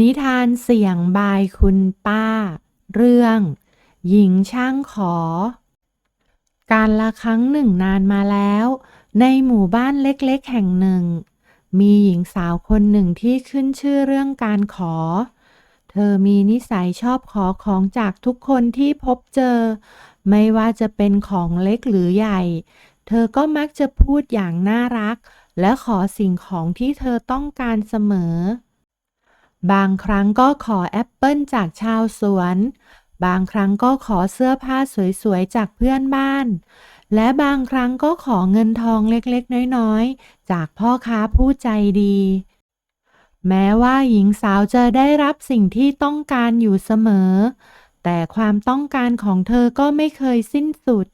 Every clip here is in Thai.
นิทานเสียงบายคุณป้า เรื่อง หญิงช่างขอ การละครั้งหนึ่งนานมาแล้ว ในหมู่บ้านเล็กๆแห่งหนึ่ง มีหญิงสาวคนหนึ่งที่ขึ้นชื่อเรื่องการขอ เธอมีนิสัยชอบขอของจากทุกคนที่พบเจอ ไม่ว่าจะเป็นของเล็กหรือใหญ่ เธอก็มักจะพูดอย่างน่ารัก และขอสิ่งของที่เธอต้องการเสมอ บางครั้งก็ขอแอปเปิลจากชาวสวน บางครั้งก็ขอเสื้อผ้าสวยๆจากเพื่อนบ้าน และบางครั้งก็ขอเงินทองเล็กๆ น้อยๆ จากพ่อค้าผู้ใจดี แม้ว่าหญิงสาวจะได้รับสิ่งที่ต้องการอยู่เสมอ แต่ความต้องการของเธอก็ไม่เคยสิ้นสุด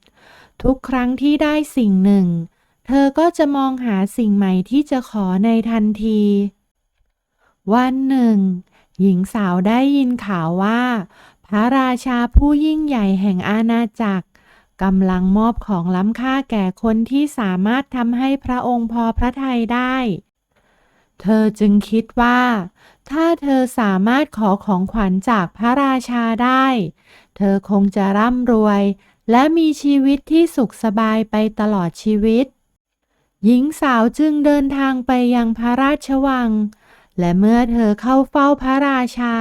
ทุกครั้งที่ได้สิ่งหนึ่ง เธอก็จะมองหาสิ่งใหม่ที่จะขอในทันที วันหนึ่ง หญิงสาวได้ยินข่าวว่า พระราชาผู้ยิ่งใหญ่แห่งอาณาจักรกำลังมอบของล้ำค่าแก่คนที่สามารถทำให้พระองค์พอพระทัยได้ เธอจึงคิดว่า ถ้าเธอสามารถขอของขวัญจากพระราชาได้ เธอคงจะร่ำรวย และมีชีวิตที่สุขสบายไปตลอดชีวิต หญิงสาวจึงเดินทางไปยังพระราชวัง และเมื่อเธอเข้าเฝ้าพระราชา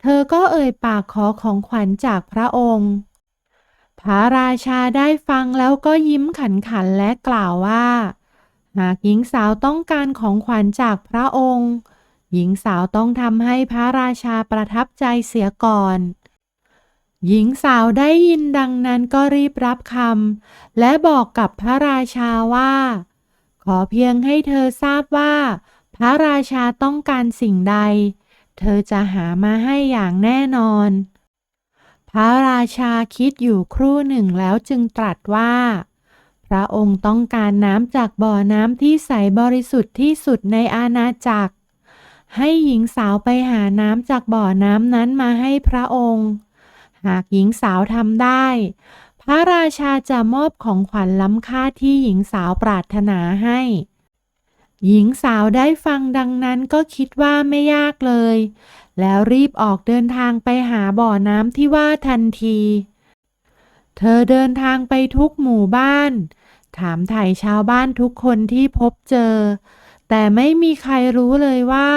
เธอก็เอ่ยปากขอของขวัญจากพระองค์ พระราชาได้ฟังแล้วก็ยิ้มขันขันและกล่าวว่า หากหญิงสาวต้องการของขวัญจากพระองค์ หญิงสาวต้องทำให้พระราชาประทับใจเสียก่อนหญิงสาวได้ยินดังนั้นก็รีบรับคำและบอกกับพระราชาว่า ขอเพียงให้เธอทราบว่า ระราชาต้องการสิ่งใด เธอจะหามาให้อย่างแน่นอน พระราชาคิดอยู่ครู่หนึ่งแล้วจึงตรัสว่า พระองค์ต้องการน้ำจากบ่อน้ำที่ใสบริสุทธิ์ที่สุดในอาณาจักร ให้หญิงสาวไปหาน้ำจากบ่อน้ำนั้นมาให้พระองค์ หากหญิงสาวทำได้ พระราชาจะมอบของขวัญล้ำค่าที่หญิงสาวปรารถนาให้ หญิงสาวได้ฟังดังนั้นก็คิดว่าไม่ยากเลย แล้วรีบออกเดินทางไปหาบ่อน้ำที่ว่าทันที เธอเดินทางไปทุกหมู่บ้าน ถามไถ่ชาวบ้านทุกคนที่พบเจอ แต่ไม่มีใครรู้เลยว่า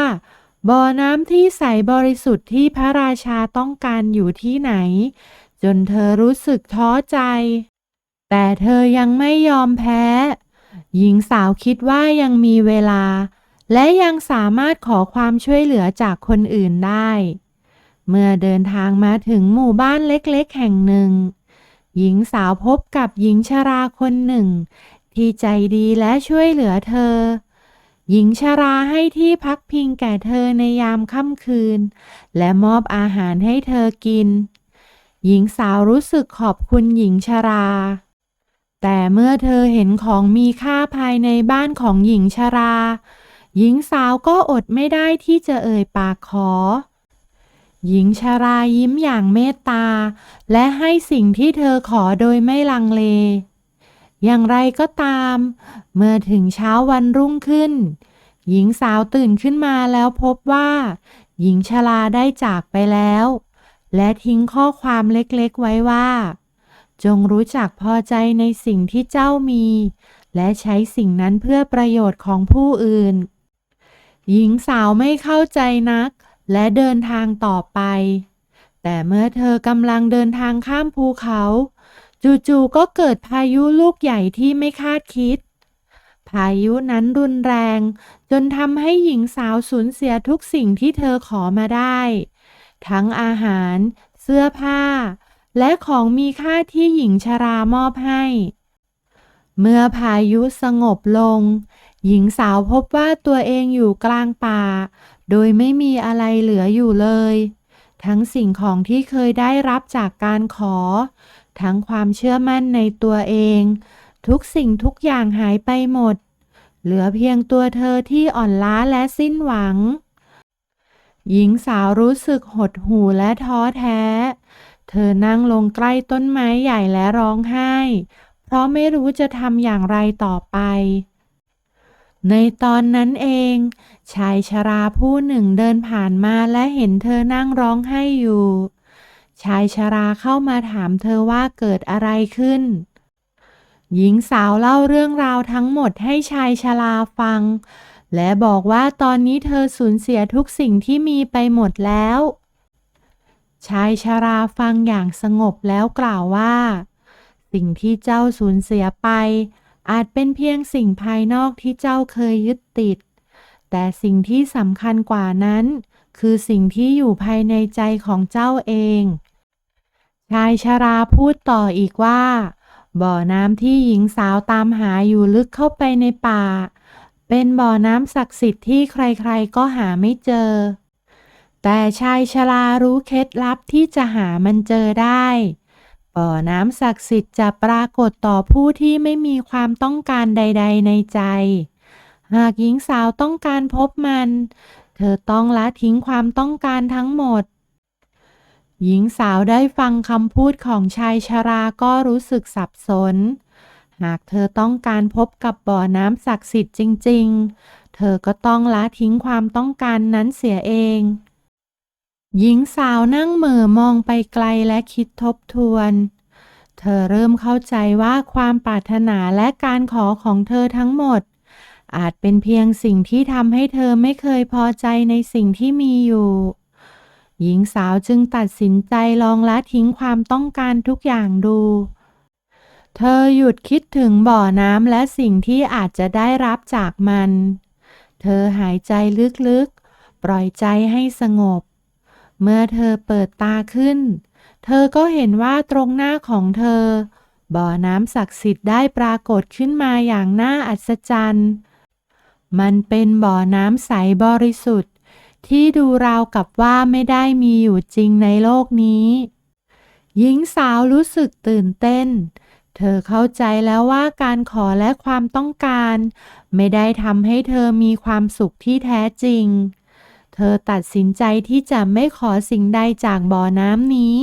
บ่อน้ำที่ใสบริสุทธิ์ที่พระราชาต้องการอยู่ที่ไหน จนเธอรู้สึกท้อใจ แต่เธอยังไม่ยอมแพ้ หญิงสาวคิดว่ายังมีเวลา และยังสามารถขอความช่วยเหลือจากคนอื่นได้ เมื่อเดินทางมาถึงหมู่บ้านเล็กๆ แห่งหนึ่ง หญิงสาวพบกับหญิงชราคนหนึ่ง ที่ใจดีและช่วยเหลือเธอ หญิงชราให้ที่พักพิงแก่เธอในยามค่ำคืน และมอบอาหารให้เธอกิน หญิงสาวรู้สึกขอบคุณหญิงชรา แต่เมื่อเธอเห็นของมีค่าภายในบ้านของหญิงชรา หญิงสาวก็อดไม่ได้ที่จะเอ่ยปากขอ หญิงชรายิ้มอย่างเมตตา และให้สิ่งที่เธอขอโดยไม่ลังเล อย่างไรก็ตาม เมื่อถึงเช้าวันรุ่งขึ้น หญิงสาวตื่นขึ้นมาแล้วพบว่า หญิงชราได้จากไปแล้ว และทิ้งข้อความเล็กๆไว้ว่า จงรู้จักพอใจในสิ่งที่เจ้ามี และใช้สิ่งนั้นเพื่อประโยชน์ของผู้อื่น หญิงสาวไม่เข้าใจนัก และเดินทางต่อไป แต่เมื่อเธอกำลังเดินทางข้ามภูเขา จู่ๆก็เกิดพายุลูกใหญ่ที่ไม่คาดคิด พายุนั้นรุนแรง จนทำให้หญิงสาวสูญเสียทุกสิ่งที่เธอขอมาได้ ทั้งอาหาร เสื้อผ้า และของมีค่าที่หญิงชรามอบให้ เมื่อพายุสงบลง หญิงสาวพบว่าตัวเองอยู่กลางป่า โดยไม่มีอะไรเหลืออยู่เลย ทั้งสิ่งของที่เคยได้รับจากการขอ ทั้งความเชื่อมั่นในตัวเอง ทุกสิ่งทุกอย่างหายไปหมด เหลือเพียงตัวเธอที่อ่อนล้าและสิ้นหวัง หญิงสาวรู้สึกหดหู่และท้อแท้ เธอนั่งลงใกล้ต้นไม้ใหญ่และร้องไห้ เพราะไม่รู้จะทำอย่างไรต่อไป ในตอนนั้นเอง ชายชราผู้หนึ่งเดินผ่านมาและเห็นเธอนั่งร้องไห้อยู่ ชายชราเข้ามาถามเธอว่าเกิดอะไรขึ้น หญิงสาวเล่าเรื่องราวทั้งหมดให้ชายชราฟัง และบอกว่าตอนนี้เธอสูญเสียทุกสิ่งที่มีไปหมดแล้ว ชายชราฟังอย่างสงบแล้วกล่าวว่า สิ่งที่เจ้าสูญเสียไป อาจเป็นเพียงสิ่งภายนอกที่เจ้าเคยยึดติด แต่สิ่งที่สำคัญกว่านั้น คือสิ่งที่อยู่ภายในใจของเจ้าเอง ชายชราพูดต่ออีกว่า บ่อน้ำที่หญิงสาวตามหาอยู่ลึกเข้าไปในป่า เป็นบ่อน้ำศักดิ์สิทธิ์ที่ใครๆก็หาไม่เจอ แต่ชายชรารู้เคล็ดลับที่จะหามันเจอได้ บ่อน้ำศักดิ์สิทธิ์จะปรากฏต่อผู้ที่ไม่มีความต้องการใด ๆ ในใจ หากหญิงสาวต้องการพบมัน เธอต้องละทิ้งความต้องการทั้งหมด หญิงสาวได้ฟังคำพูดของชายชราก็รู้สึกสับสน หากเธอต้องการพบกับบ่อน้ำศักดิ์สิทธิ์จริง ๆ เธอก็ต้องละทิ้งความต้องการนั้นเสียเอง หญิงสาวนั่งเหม่อมองไปไกลและคิดทบทวน เธอเริ่มเข้าใจว่าความปรารถนาและการขอของเธอทั้งหมด อาจเป็นเพียงสิ่งที่ทำให้เธอไม่เคยพอใจในสิ่งที่มีอยู่ หญิงสาวจึงตัดสินใจลองละทิ้งความต้องการทุกอย่างดู เธอหยุดคิดถึงบ่อน้ำและสิ่งที่อาจจะได้รับจากมัน เธอหายใจลึกๆ ปล่อยใจให้สงบ เมื่อเธอเปิดตาขึ้น เธอก็เห็นว่าตรงหน้าของเธอ บ่อน้ำศักดิ์สิทธิ์ได้ปรากฏขึ้นมาอย่างน่าอัศจรรย์ มันเป็นบ่อน้ำใสบริสุทธิ์ ที่ดูราวกับว่าไม่ได้มีอยู่จริงในโลกนี้ หญิงสาวรู้สึกตื่นเต้น เธอเข้าใจแล้วว่าการขอและความต้องการ ไม่ได้ทำให้เธอมีความสุขที่แท้จริง เธอตัดสินใจที่จะไม่ขอสิ่งใดจากบ่อน้ำนี้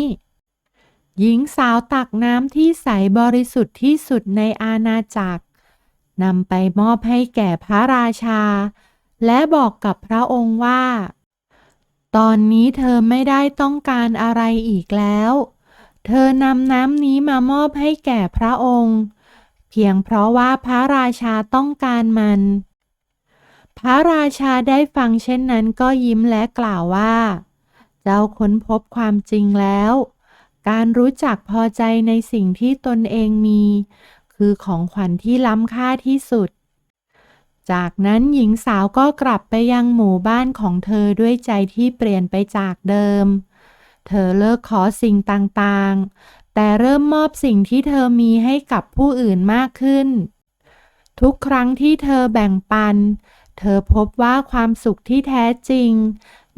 หญิงสาวตักน้ำที่ใสบริสุทธิ์ที่สุดในอาณาจักรนำไปมอบให้แก่พระราชา และบอกกับพระองค์ว่า ตอนนี้เธอไม่ได้ต้องการอะไรอีกแล้ว เธอนำน้ำนี้มามอบให้แก่พระองค์ เพียงเพราะว่าพระราชาต้องการมัน พระราชาได้ฟังเช่นนั้นก็ยิ้มและกล่าวว่า เจ้าค้นพบความจริงแล้ว การรู้จักพอใจในสิ่งที่ตนเองมี คือของขวัญที่ล้ำค่าที่สุด จากนั้นหญิงสาวก็กลับไปยังหมู่บ้านของเธอด้วยใจที่เปลี่ยนไปจากเดิม เธอเลิกขอสิ่งต่างๆ แต่เริ่มมอบสิ่งที่เธอมีให้กับผู้อื่นมากขึ้น ทุกครั้งที่เธอแบ่งปัน เธอพบว่าความสุขที่แท้จริง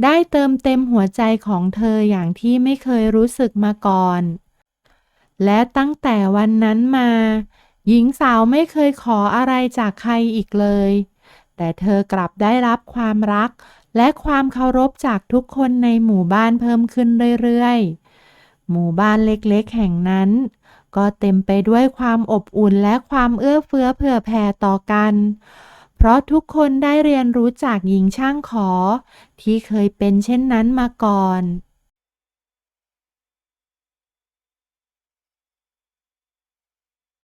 ได้เติมเต็มหัวใจของเธออย่างที่ไม่เคยรู้สึกมาก่อน และตั้งแต่วันนั้นมา หญิงสาวไม่เคยขออะไรจากใครอีกเลย แต่เธอกลับได้รับความรักและความเคารพจากทุกคนในหมู่บ้านเพิ่มขึ้นเรื่อยๆ หมู่บ้านเล็กๆ แห่งนั้น ก็เต็มไปด้วยความอบอุ่นและความเอื้อเฟื้อเผื่อแผ่ต่อกันเราะทุกคนได้เรียนรู้จากหญิงช่างขอ ที่เคยเป็นเช่นนั้นมาก่อน